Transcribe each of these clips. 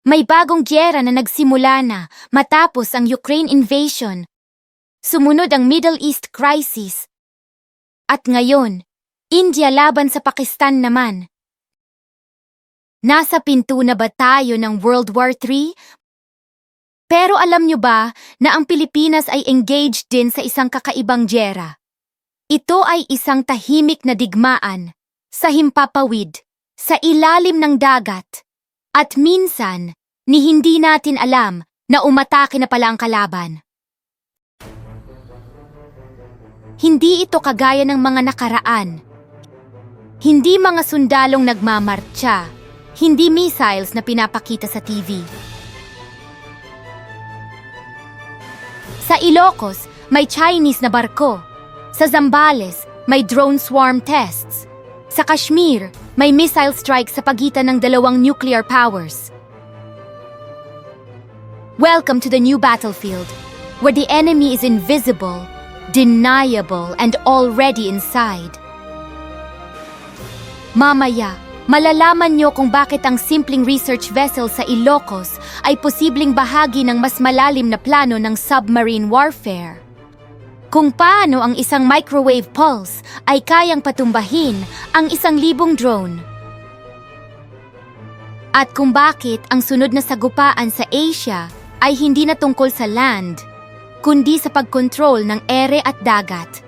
May bagong gyera na nagsimula na matapos ang Ukraine invasion. Sumunod ang Middle East crisis. At ngayon, India laban sa Pakistan naman. Nasa pinto na ba tayo ng World War III? Pero alam nyo ba na ang Pilipinas ay engaged din sa isang kakaibang gyera? Ito ay isang tahimik na digmaan sa himpapawid, sa ilalim ng dagat. At minsan, ni hindi natin alam na umatake na pala ang kalaban. Hindi ito kagaya ng mga nakaraan. Hindi mga sundalong nagmamartsa. Hindi missiles na pinapakita sa TV. Sa Ilocos, may Chinese na barko. Sa Zambales, may drone swarm tests. Sa Kashmir, may missile strike sa pagitan ng dalawang nuclear powers. Welcome to the new battlefield, where the enemy is invisible, deniable, and already inside. Mamaya, malalaman nyo kung bakit ang simpleng research vessel sa Ilocos ay posibleng bahagi ng mas malalim na plano ng submarine warfare. Kung paano ang isang microwave pulse ay kayang patumbahin ang isang libong drone. At kung bakit ang sunod na sagupaan sa Asia ay hindi na tungkol sa land, kundi sa pagkontrol ng ere at dagat.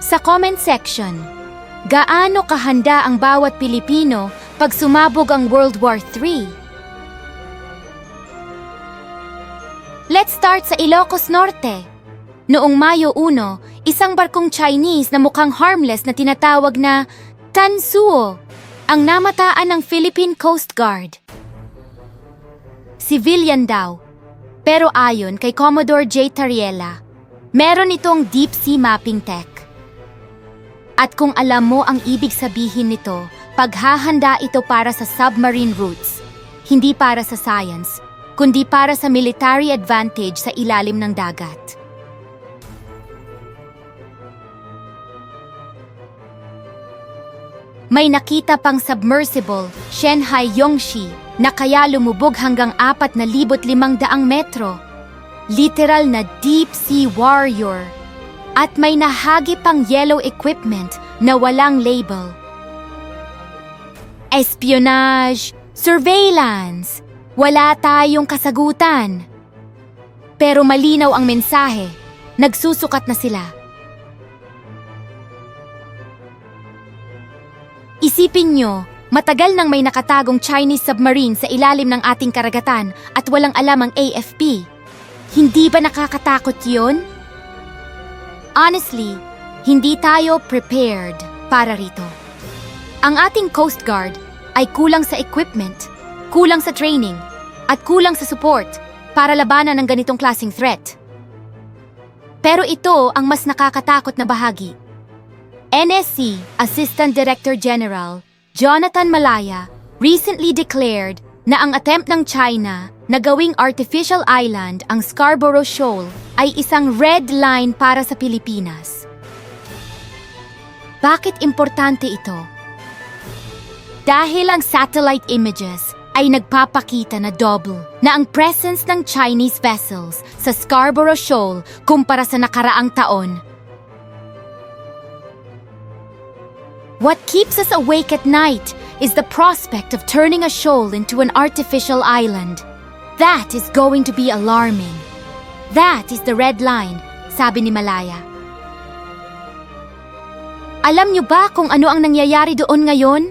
Sa comment section, gaano kahanda ang bawat Pilipino pag sumabog ang World War III? Let's start sa Ilocos Norte. Noong Mayo 1, isang barkong Chinese na mukhang harmless na tinatawag na Tansuo ang namataan ng Philippine Coast Guard. Civilian daw. Pero ayon kay Commodore J. Tariela, meron itong deep sea mapping tech. At kung alam mo ang ibig sabihin nito, paghahanda ito para sa submarine routes, hindi para sa science, kundi para sa military advantage sa ilalim ng dagat. May nakita pang submersible, Shanghai Yongshi, na kaya lumubog hanggang 4,500 metro. Literal na deep sea warrior. At may nahagi pang yellow equipment na walang label. Espionage, surveillance, wala tayong kasagutan. Pero malinaw ang mensahe, nagsusukat na sila. Isipin nyo, matagal nang may nakatagong Chinese submarine sa ilalim ng ating karagatan at walang alam ang AFP. Hindi ba nakakatakot yon? Honestly, hindi tayo prepared para rito. Ang ating Coast Guard ay kulang sa equipment, kulang sa training, at kulang sa support para labanan ng ganitong klasing threat. Pero ito ang mas nakakatakot na bahagi. NSC Assistant Director General Jonathan Malaya recently declared na ang attempt ng China na gawing artificial island ang Scarborough Shoal ay isang red line para sa Pilipinas. Bakit importante ito? Dahil ang satellite images ay nagpapakita na double na ang presence ng Chinese vessels sa Scarborough Shoal kumpara sa nakaraang taon What keeps us awake at night is the prospect of turning a shoal into an artificial island. That is going to be alarming. That is the red line, sabi ni Malaya. Alam niyo ba kung ano ang nangyayari doon ngayon?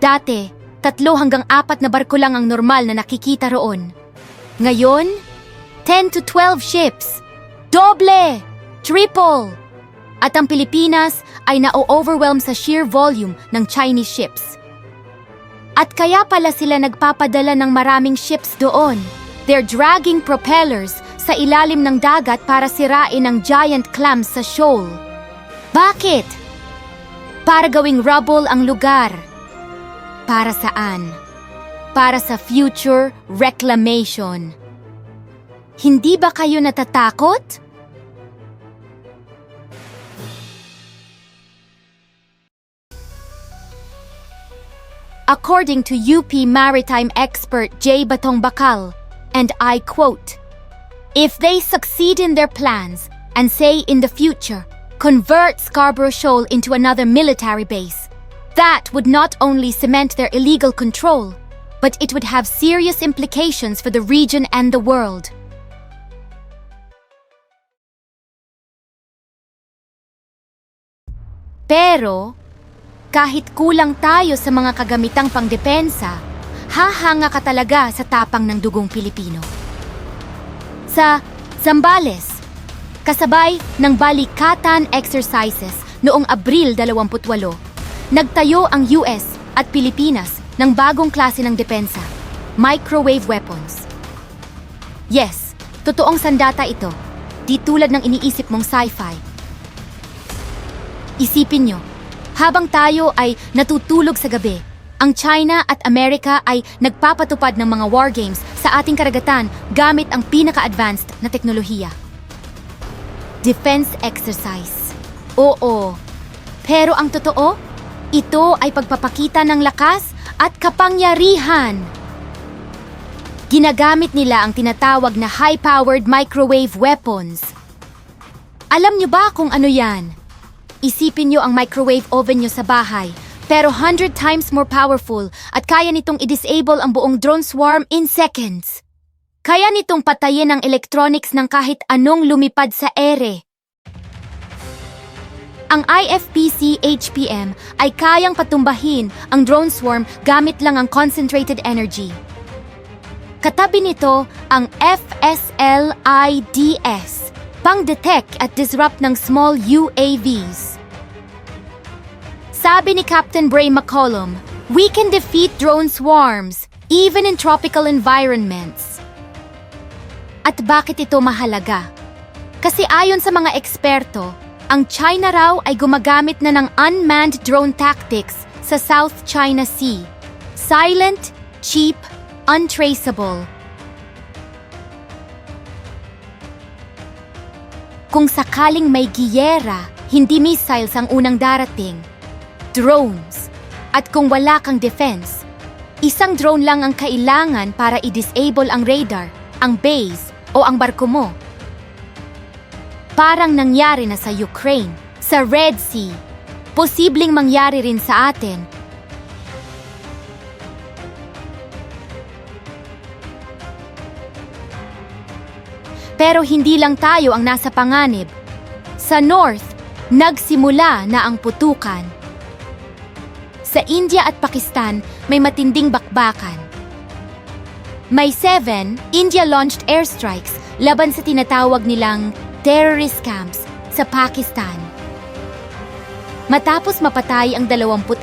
Dati, tatlo hanggang apat na barko lang ang normal na nakikita roon. Ngayon, 10 to 12 ships. Doble! Triple! At ang Pilipinas ay na-overwhelm sa sheer volume ng Chinese ships. At kaya pala sila nagpapadala ng maraming ships doon. They're dragging propellers sa ilalim ng dagat para sirain ang giant clams sa shoal. Bakit? Para gawing rubble ang lugar. Para saan? Para sa future reclamation. Hindi ba kayo natatakot? according to UP maritime expert J. Batong Bakal, and I quote, If they succeed in their plans and say in the future, convert Scarborough Shoal into another military base, that would not only cement their illegal control, but it would have serious implications for the region and the world. Pero, kahit kulang tayo sa mga kagamitang pangdepensa, hahanga ka talaga sa tapang ng dugong Pilipino. Sa Zambales, kasabay ng balikatan exercises noong Abril 28, nagtayo ang US at Pilipinas ng bagong klase ng depensa, microwave weapons. Yes, totoong sandata ito, di tulad ng iniisip mong sci-fi. Isipin nyo, habang tayo ay natutulog sa gabi, ang China at Amerika ay nagpapatupad ng mga war games sa ating karagatan gamit ang pinaka-advanced na teknolohiya. Defense exercise. Oo. Pero ang totoo, ito ay pagpapakita ng lakas at kapangyarihan. Ginagamit nila ang tinatawag na high-powered microwave weapons. Alam niyo ba kung ano yan? Isipin niyo ang microwave oven niyo sa bahay, pero 100 times more powerful at kaya nitong i-disable ang buong drone swarm in seconds. Kaya nitong patayin ang electronics ng kahit anong lumipad sa ere. Ang IFPC HPM ay kayang patumbahin ang drone swarm gamit lang ang concentrated energy. Katabi nito ang FSLIDS, pang-detect at disrupt ng small UAVs. Sabi ni Captain Bray McCollum, we can defeat drone swarms, even in tropical environments. At bakit ito mahalaga? Kasi ayon sa mga eksperto, ang China raw ay gumagamit na ng unmanned drone tactics sa South China Sea. Silent, cheap, untraceable. Kung sakaling may giyera, hindi missiles ang unang darating. Drones. At kung wala kang defense, isang drone lang ang kailangan para i-disable ang radar, ang base, o ang barko mo. Parang nangyari na sa Ukraine, sa Red Sea. Posibleng mangyari rin sa atin. Pero hindi lang tayo ang nasa panganib. Sa North, nagsimula na ang putukan. Sa India at Pakistan, may matinding bakbakan. May 7 India-launched airstrikes laban sa tinatawag nilang terrorist camps sa Pakistan. Matapos mapatay ang 26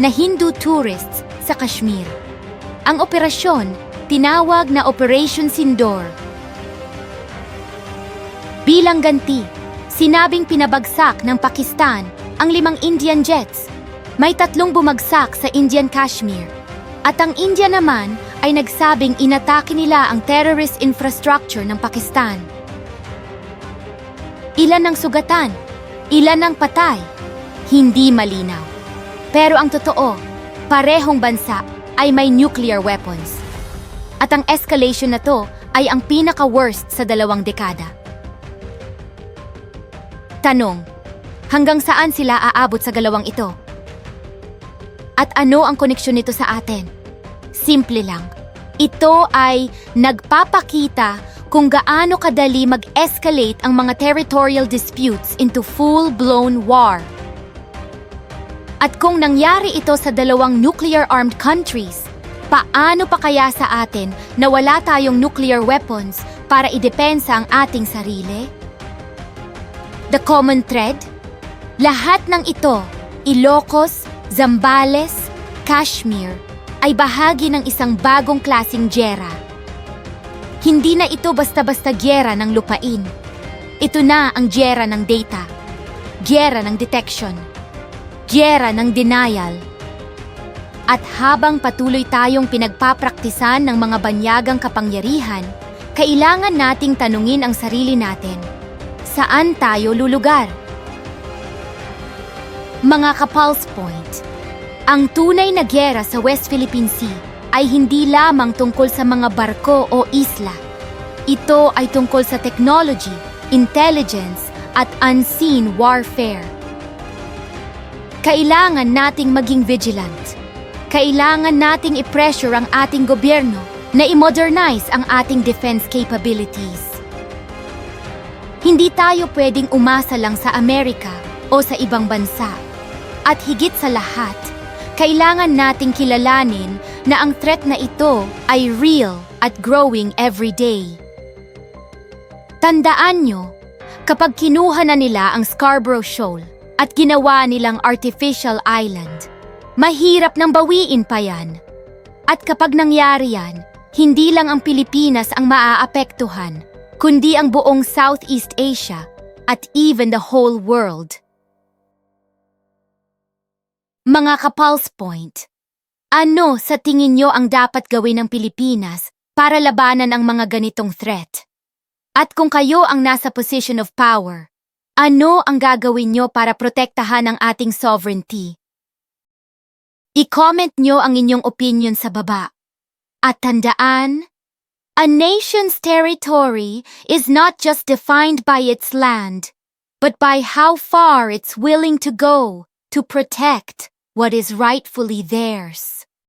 na Hindu tourists sa Kashmir. Ang operasyon, tinawag na Operation Sindor. Bilang ganti, sinabing pinabagsak ng Pakistan ang limang Indian jets. May tatlong bumagsak sa Indian Kashmir. At ang India naman ay nagsabing inatake nila ang terrorist infrastructure ng Pakistan. Ilan ang sugatan? Ilan ang patay? Hindi malinaw. Pero ang totoo, parehong bansa ay may nuclear weapons. At ang escalation na to ay ang pinaka-worst sa dalawang dekada. Tanong, hanggang saan sila aabot sa galawang ito? At ano ang koneksyon nito sa atin? Simple lang. Ito ay nagpapakita kung gaano kadali mag-escalate ang mga territorial disputes into full-blown war. At kung nangyari ito sa dalawang nuclear-armed countries, paano pa kaya sa atin na wala tayong nuclear weapons para idepensa ang ating sarili? The common thread? Lahat ng ito, Ilocos, Zambales, Kashmir, ay bahagi ng isang bagong klasing gyera. Hindi na ito basta-basta gyera ng lupain. Ito na ang gyera ng data, gyera ng detection, gyera ng denial. At habang patuloy tayong pinagpapraktisan ng mga banyagang kapangyarihan, kailangan nating tanungin ang sarili natin. Saan tayo lulugar? Mga ka-pulse point, Ang tunay na gera sa West Philippine Sea ay hindi lamang tungkol sa mga barko o isla. Ito ay tungkol sa technology, intelligence, at unseen warfare. Kailangan nating maging vigilant. Kailangan nating i-pressure ang ating gobyerno na i-modernize ang ating defense capabilities. Hindi tayo pwedeng umasa lang sa Amerika o sa ibang bansa. At higit sa lahat, kailangan nating kilalanin na ang threat na ito ay real at growing every day. Tandaan nyo, kapag kinuha na nila ang Scarborough Shoal at ginawa nilang artificial island, mahirap nang bawiin pa yan. At kapag nangyari yan, hindi lang ang Pilipinas ang maaapektuhan, kundi ang buong Southeast Asia at even the whole world. Mga kapulse point, ano sa tingin nyo ang dapat gawin ng Pilipinas para labanan ang mga ganitong threat? At kung kayo ang nasa position of power, ano ang gagawin nyo para protektahan ang ating sovereignty? I-comment nyo ang inyong opinion sa baba. At tandaan, a nation's territory is not just defined by its land, but by how far it's willing to go to protect what is rightfully theirs.